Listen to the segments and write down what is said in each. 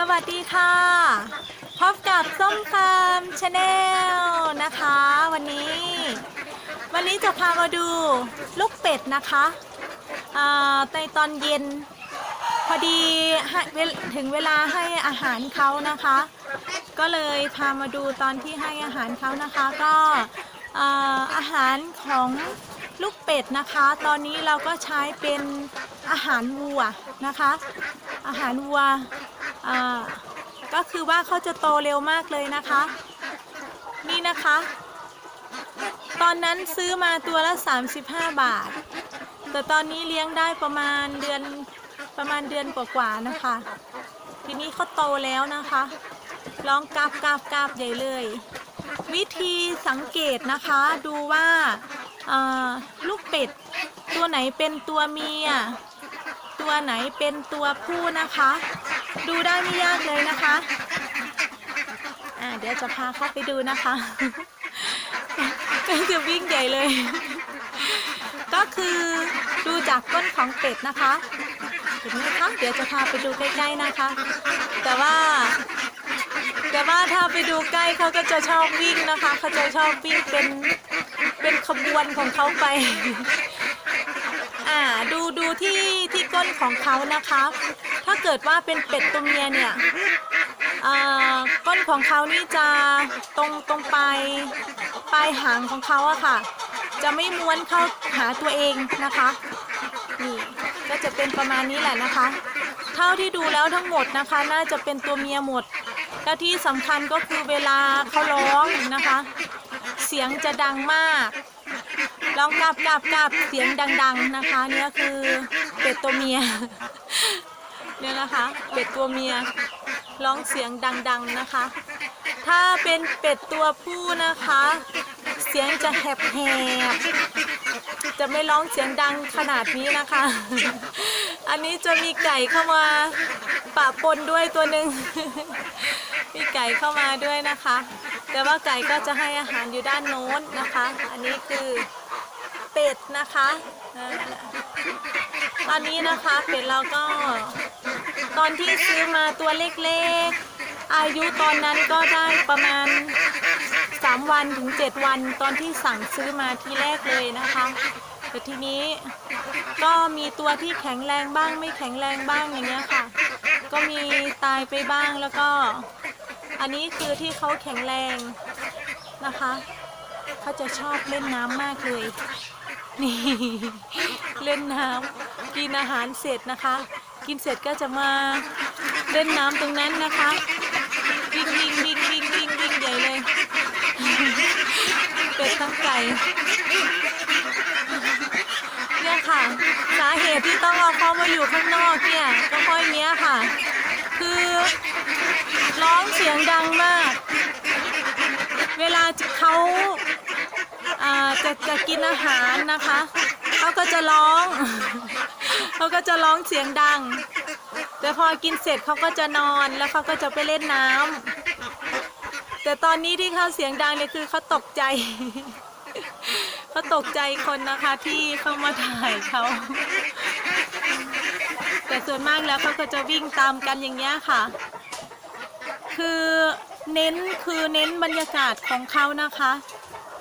สวัสดีค่ะ พบกับส้มคำชาแนลนะคะ วันนี้ วันนี้จะพามาดูลูกเป็ดนะคะในตอนเย็น พอดีให้ถึงเวลาให้อาหารเขานะคะ ก็เลยพามาดูตอนที่ให้อาหารเขานะคะ ก็อ่าอาหารของลูกเป็ดนะคะ ตอนนี้เราก็ใช้เป็นอาหารวัวนะคะ อาหารวัว อ่าก็คือว่าเขาจะโตเร็วมากเลยนะคะ นี่นะคะ ตอนนั้นซื้อมาตัวละ 35 บาท แต่ตอนนี้เลี้ยงได้ประมาณเดือนประมาณเดือนกว่าๆนะคะ ทีนี้เขาโตแล้วนะคะร้องกราบกราบกราบใหญ่เลย วิธีสังเกตนะคะดูว่าอ่าลูกเป็ด ตัวไหนเป็นตัวเมีย ตัวไหนเป็นตัวผู้นะคะ ดูได้ไม่ยากเลยนะคะอ่าเดี๋ยวจะพาเข้าไปดูนะคะก็จะวิ่งใหญ่เลย ก็คือดูจากก้นของเป็ดนะคะเห็นไหมคะเดี๋ยวจะพาไปดูใกล้ๆนะคะ แต่ว่า แต่ว่าถ้าไปดูใกล้เขาก็จะชอบวิ่งนะคะเขาจะชอบวิ่งเป็นเป็นขบวนของเขาไปอ่าดูดูที่ที่ก้นของเขานะคะ เกิดว่าเป็นเป็ดตัวเมียเนี่ยอ่าก้นของเขานี่จะตรงตรงปลายปลายหางของเขาอะค่ะ จะไม่ม้วนเข้าหาตัวเองนะคะนี่ก็จะเป็นประมาณนี้แหละนะคะ เท่าที่ดูแล้วทั้งหมดนะคะ น่าจะเป็นตัวเมียหมดและที่สำคัญก็คือเวลาเขาร้องนะคะ เสียงจะดังมากร้องกราบกราบกราบเสียงดัง ๆนะคะเนี่ยคือเป็ดตัวเมีย เนี่ยนะคะเป็ดตัวเมียร้องเสียงดังๆนะคะ ถ้าเป็นเป็ดตัวผู้นะคะ เสียงจะแหบๆจะไม่ร้องเสียงดังขนาดนี้นะคะ อันนี้จะมีไก่เข้ามาปะปนด้วยตัวหนึ่งมีไก่เข้ามาด้วยนะคะ แต่ว่าไก่ก็จะให้อาหารอยู่ด้านโน้นนะคะ อันนี้คือ เป็ดนะคะตอนนี้นะคะเป็ดเราก็ ตอนที่ซื้อมาตัวเล็กๆ อายุตอนนั้นก็ได้ประมาณ 3 วันถึง 7 วัน ตอนที่สั่งซื้อมาที่แรกเลยนะคะแต่ทีนี้ก็มีตัวที่แข็งแรงบ้างไม่แข็งแรงบ้างอย่างเงี้ยค่ะ ก็มีตายไปบ้างแล้วก็ อันนี้คือที่เขาแข็งแรงนะคะ เขาจะชอบเล่นน้ำมากเลย นี่ เล่นน้ำกินอาหารเสร็จนะคะ กินเสร็จก็จะมาเล่นน้ำตรงนั้นนะคะวิ่งวิ่งวิ่งวิ่งวิ่งวิ่งใหญ่เลยเป็ดทั้งไก่เนี่ยค่ะ สาเหตุที่ต้องเอาเขามาอยู่ข้างนอกเนี่ยก็เพราะอย่างเนี้ยค่ะ คือร้องเสียงดังมาก เวลาเขา จะจะกินอาหารนะคะเขาก็จะร้องเขาก็จะร้องเสียงดัง แต่พอกินเสร็จเขาก็จะนอนแล้วเขาก็จะไปเล่นน้ำแต่ตอนนี้ที่เขาเสียงดังเนี่ยคือเขาตกใจเขาตกใจคนนะคะที่เข้ามาถ่ายเขาแต่ส่วนมากแล้วเขาก็จะวิ่งตามกันอย่างเงี้ยค่ะ คือเน้นคือเน้นบรรยากาศของเขานะคะ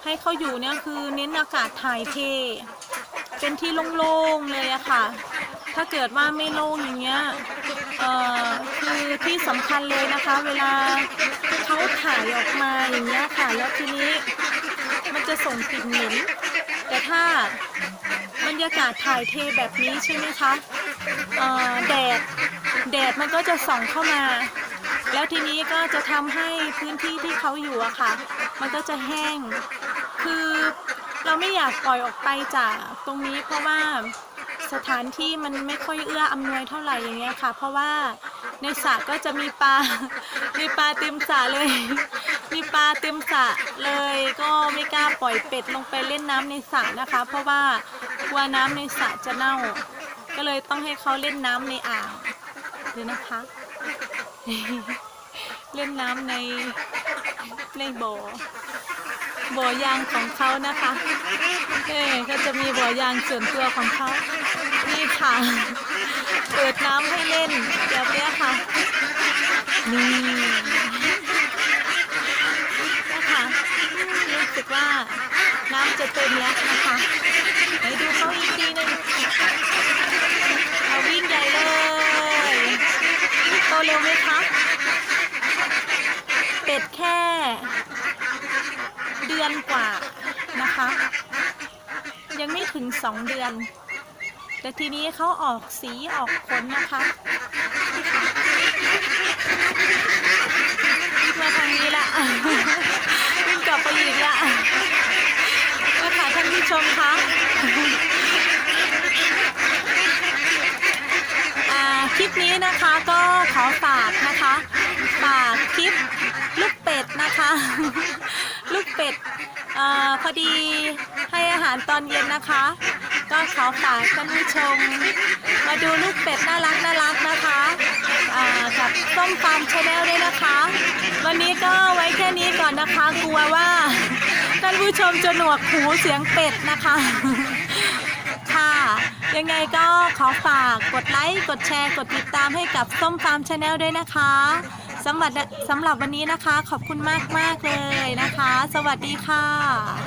ให้เขาอยู่เนี่ยคือเน้นอากาศถ่ายเท เป็นที่โล่งๆเลยอะค่ะ ถ้าเกิดว่าไม่โล่งอย่างเงี้ยเอ่อคือที่สำคัญเลยนะคะ เวลาเขาถ่ายออกมาอย่างเงี้ยค่ะแล้วทีนี้มันจะส่งกลิ่นเหม็นแต่ถ้าบรรยากาศถ่ายเทแบบนี้ใช่ไหมคะแดดแดดมันก็จะส่องเข้ามา แล้วทีนี้ก็จะทำให้พื้นที่ที่เขาอยู่อะค่ะ มันก็จะแห้ง คือเราไม่อยากปล่อยออกไปจากตรงนี้เพราะว่าสถานที่มันไม่ค่อยเอื้ออำนวยเท่าไหร่อย่างเงี้ยค่ะ เพราะว่าในสระก็จะมีปลา มีปลาเต็มสระเลย มีปลาเต็มสระเลย ก็ไม่กล้าปล่อยเป็ดลงไปเล่นน้ำในสระนะคะ เพราะว่ากลัวน้ำในสระจะเน่า ก็เลยต้องให้เขาเล่นน้ำในอ่างเดี๋ยวนะคะ เล่นน้ำในในบ่อ บ่อยางของเขานะคะเอ๊ก็จะมีบ่อยางส่วนตัวของเขานี่ค่ะ เปิดน้ำให้เล่นแบบเนี้ยค่ะ นี่นะคะรู้สึกว่าน้ำจะเต็มแล้วนะคะไปดูเขาอีกทีหนึงเอาวิ่งใหญ่เลยโตเร็วไหมคะเป็ดแค่ เดือนกว่านะคะ ยังไม่ถึงสองเดือน แต่ทีนี้เขาออกสีออกขนนะคะมาทางนี้ละวิ่งกลับไปอีกละก็ค่ะท่านผู้ชมคะคลิปนี้นะคะก็ขอฝากนะคะ ฝากคลิปลูกเป็ดนะคะ เป็ดอาพอดีให้อาหารตอนเย็นนะคะ ก็ขอฝากท่านผู้ชม มาดูลูกเป็ดน่ารักน่ารักนะคะอ่ากับส้มฟาร์มชาแนลด้วยนะคะ วันนี้ก็ไว้แค่นี้ก่อนนะคะ กลัวว่าท่านผู้ชมจะหนวกหูเสียงเป็ดนะคะค่ะยังไงก็ขอฝากกดไลค์ กดแชร์ กดติดตามให้กับส้มฟาร์มชาแนลด้วยนะคะ สำหรับสำหรับวันนี้นะคะ ขอบคุณมากมากๆเลยนะคะ สวัสดีค่ะ